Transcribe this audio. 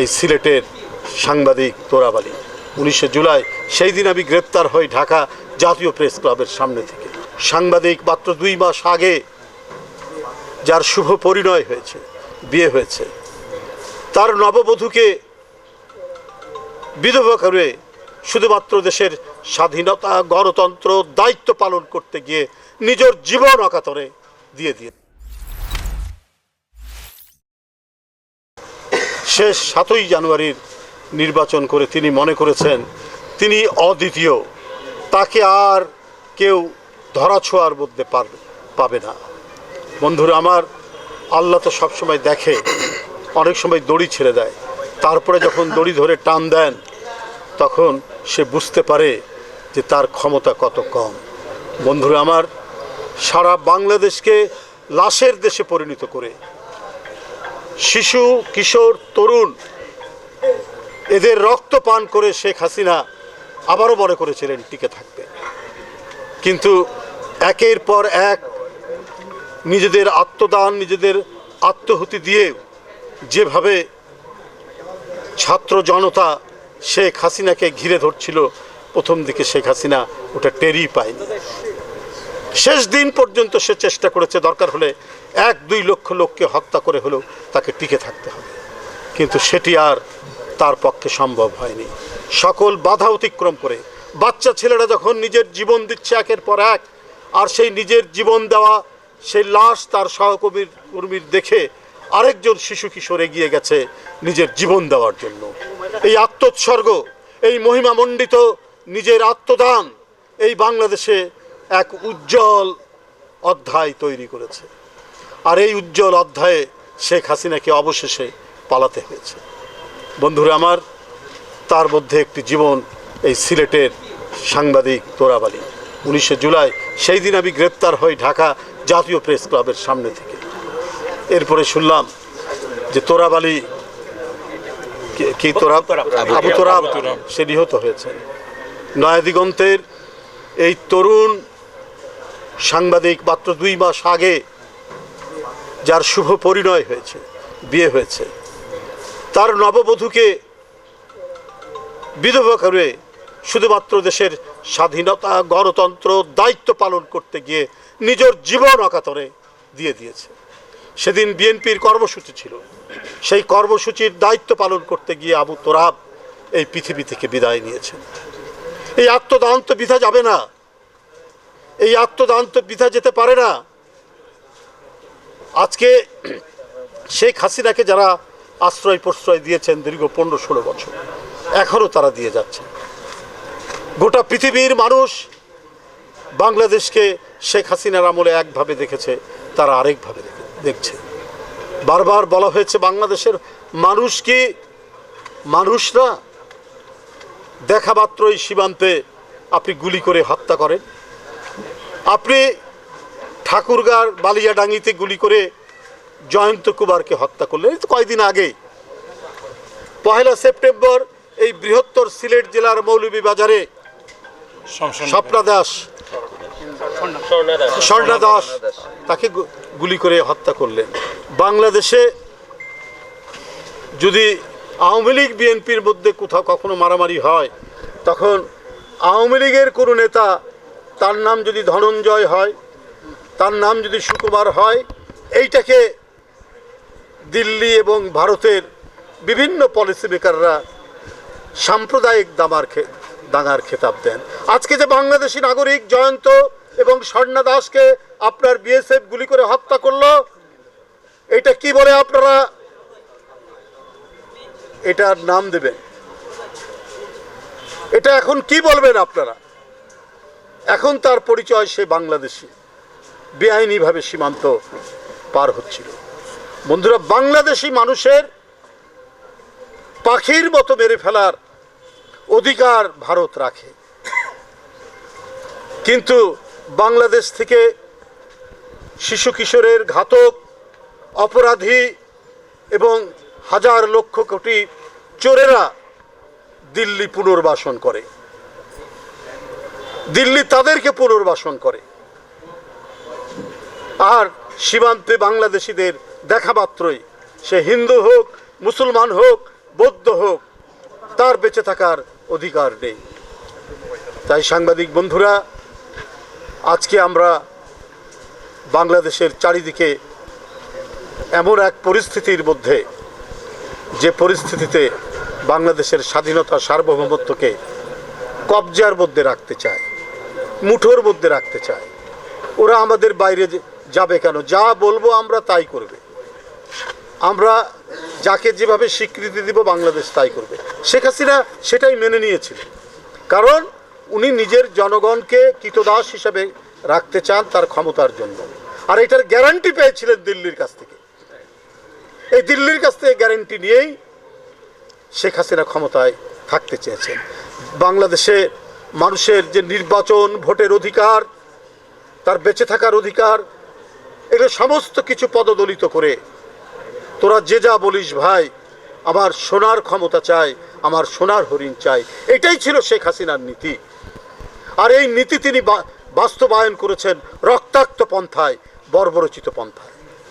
এই সিলেটের সাংবাদিক তোরাবালি উনিশে জুলাই সেই দিন আমি গ্রেপ্তার হই ঢাকা জাতীয় প্রেস ক্লাবের সামনে থেকে। সাংবাদিক মাত্র দুই মাস আগে যার শুভ পরিণয় হয়েছে, বিয়ে হয়েছে। তার নববধূকে বিধবা করে শুধুমাত্র দেশের স্বাধীনতা, গণতন্ত্র, দায়িত্ব পালন করতে গিয়ে নিজের জীবন অকাতরে দিয়ে দিয়ে শেষ সাতই জানুয়ারির নির্বাচন করে তিনি মনে করেছেন, তিনি অদ্বিতীয়। তাকে আর কেউ ধরাছোঁয়ার মধ্যে পারবে পাবে না। বন্ধুরা, আমার আল্লাহ তো সবসময় দেখে, অনেক সময় দড়ি ছেড়ে দেয়। তারপরে যখন দড়ি ধরে টান দেন, তখন সে বুঝতে পারে যে তার ক্ষমতা কত কম। বন্ধুরা, আমার সারা বাংলাদেশকে লাশের দেশে পরিণত করে শিশু, কিশোর, তরুণ এদের রক্ত পান করে শেখ হাসিনা আবারও মনে করেছিলেন টিকে থাকবে। কিন্তু একের পর এক নিজেদের আত্মদান, নিজেদের আত্মহুতি দিয়ে যেভাবে ছাত্র জনতা শেখ হাসিনাকে ঘিরে ধরছিল, প্রথম দিকে শেখ হাসিনা ওটা টেরই পায়নি। শেষ দিন পর্যন্ত সে চেষ্টা করেছে, দরকার হলে এক দুই লক্ষ লোককে হত্যা করে হলেও তাকে টিকে থাকতে হবে। কিন্তু সেটি আর তার পক্ষে সম্ভব হয়নি। সকল বাধা অতিক্রম করে বাচ্চা ছেলেরা যখন নিজের জীবন দিচ্ছে একের পর এক, আর সেই নিজের জীবন দেওয়া, সেই লাশ তার সহকর্মীর কর্মীর দেখে আরেকজন শিশু কিশোর এগিয়ে গেছে নিজের জীবন দেওয়ার জন্য। এই আত্মোৎসর্গ, এই মহিমামণ্ডিত নিজের আত্মদান এই বাংলাদেশে এক উজ্জ্বল অধ্যায় তৈরি করেছে। আর এই উজ্জ্বল অধ্যায়ে শেখ হাসিনাকে অবশেষে পালাতে হয়েছে। বন্ধুরা আমার তার মধ্যে একটি জীবন এই সিলেটের সাংবাদিক তোরাবালি উনিশে জুলাই সেই দিন আমি গ্রেপ্তার হই ঢাকা জাতীয় প্রেস ক্লাবের সামনে থেকে। এরপরে শুনলাম যে তোরাবালি কি- তোরা আবু তোরাব। সে নিহত হয়েছে নয়াদিগন্তের এই তরুণ সাংবাদিক মাত্র দুই মাস আগে যার শুভ পরিণয় হয়েছে, বিয়ে হয়েছে। তার নববধূকে বিধবা করে শুধুমাত্র দেশের স্বাধীনতা, গণতন্ত্র, দায়িত্ব পালন করতে গিয়ে নিজের জীবন অকাতরে দিয়ে দিয়েছে। সেদিন বিএনপির কর্মসূচি ছিল। সেই কর্মসূচির দায়িত্ব পালন করতে গিয়ে আবু তোরাব এই পৃথিবী থেকে বিদায় নিয়েছেন। এই আত্মদান্ত বিধা যাবে না। এই আত্মদান্ত বিধা যেতে পারে না। আজকে শেখ হাসিনাকে যারা আশ্রয় প্রশ্রয় দিয়েছেন দীর্ঘ পনেরো ষোলো বছর এখনও তারা দিয়ে যাচ্ছে গোটা পৃথিবীর মানুষ বাংলাদেশকে শেখ হাসিনার আমলে একভাবে দেখেছে, তারা আরেকভাবে দেখছে। বারবার বলা হয়েছে, বাংলাদেশের মানুষ কি মানুষ না? দেখা মাত্রই সীমান্তে আপনি গুলি করে হত্যা করেন। আপনি ঠাকুরগার বালিয়াডাঙ্গিতে গুলি করে জয়ন্ত কুমারকে হত্যা করলেন। এই তো কয়েকদিন আগে। পহেলা সেপ্টেম্বর এই বৃহত্তর সিলেট জেলার মৌলভীবাজারে স্বপ্না দাস স্বর্ণা দাস তাকে গুলি করে হত্যা করলেন। বাংলাদেশে যদি আওয়ামী লীগ বিএনপির মধ্যে কোথাও কখনো মারামারি হয় তখন আওয়ামী লীগের কোনো নেতা তার নাম যদি ধনঞ্জয় হয় তার নাম যদি সুকুমার হয়, এইটাকে দিল্লি এবং ভারতের বিভিন্ন পলিসি মেকাররা সাম্প্রদায়িক দামার দাঙ্গার খেতাব দেন। আজকে যে বাংলাদেশি নাগরিক জয়ন্ত এবং স্বর্ণা দাসকে আপনার বিএসএফ গুলি করে হত্যা করল, এটা কি বলে আপনারা? এটার নাম দেবেন। এটা এখন কি বলবেন আপনারা? এখন তার পরিচয় সে বাংলাদেশি। বেআইনিভাবে সীমান্ত পার হচ্ছিল। বন্ধুরা, বাংলাদেশি মানুষের পাখির মতো মেরে ফেলার অধিকার ভারত রাখে। কিন্তু বাংলাদেশ থেকে শিশু কিশোরের ঘাতক, অপরাধী এবং হাজার লক্ষ কোটি চোরেরা দিল্লি পুনর্বাসন করে। দিল্লি তাদেরকে পুনর্বাসন করে। আর সীমান্তে বাংলাদেশিদের দেখা মাত্রই। সে হিন্দু হোক, মুসলমান হোক, বৌদ্ধ হোক, তার বেঁচে থাকার অধিকার নেই। তাই সাংবাদিক বন্ধুরা, আজকে আমরা বাংলাদেশের চারিদিকে এমন এক পরিস্থিতির মধ্যে, যে পরিস্থিতিতে বাংলাদেশের স্বাধীনতা সার্বভৌমত্বকে কবজার মধ্যে রাখতে চায়, মুঠোর মধ্যে রাখতে চায়। ওরা আমাদের বাইরে যাবে কেন? যা বলব আমরা তাই করবে। আমরা যাকে যেভাবে স্বীকৃতি দিব বাংলাদেশ তাই করবে। শেখ হাসিনা সেটাই মেনে নিয়েছিল। কারণ উনি নিজের জনগণকে কৃতদাস হিসাবে রাখতে চান তার ক্ষমতার জন্য। আর এটার গ্যারান্টি পেয়েছিলেন দিল্লির কাছ থেকে। এই দিল্লির কাছ থেকে গ্যারান্টি নিয়েই শেখ হাসিনা ক্ষমতায় থাকতে চেয়েছেন। বাংলাদেশে মানুষের যে নির্বাচন, ভোটের অধিকার, তার বেঁচে থাকার অধিকার এগুলো সমস্ত কিছু পদদলিত করে। তোরা যে যা বলিস ভাই, আমার সোনার ক্ষমতা চাই, আমার সোনার হরিণ চাই। এটাই ছিল শেখ হাসিনার নীতি। আর এই নীতি তিনি বাস্তবায়ন করেছেন রক্তাক্ত পন্থায়, বর্বরচিত পন্থায়।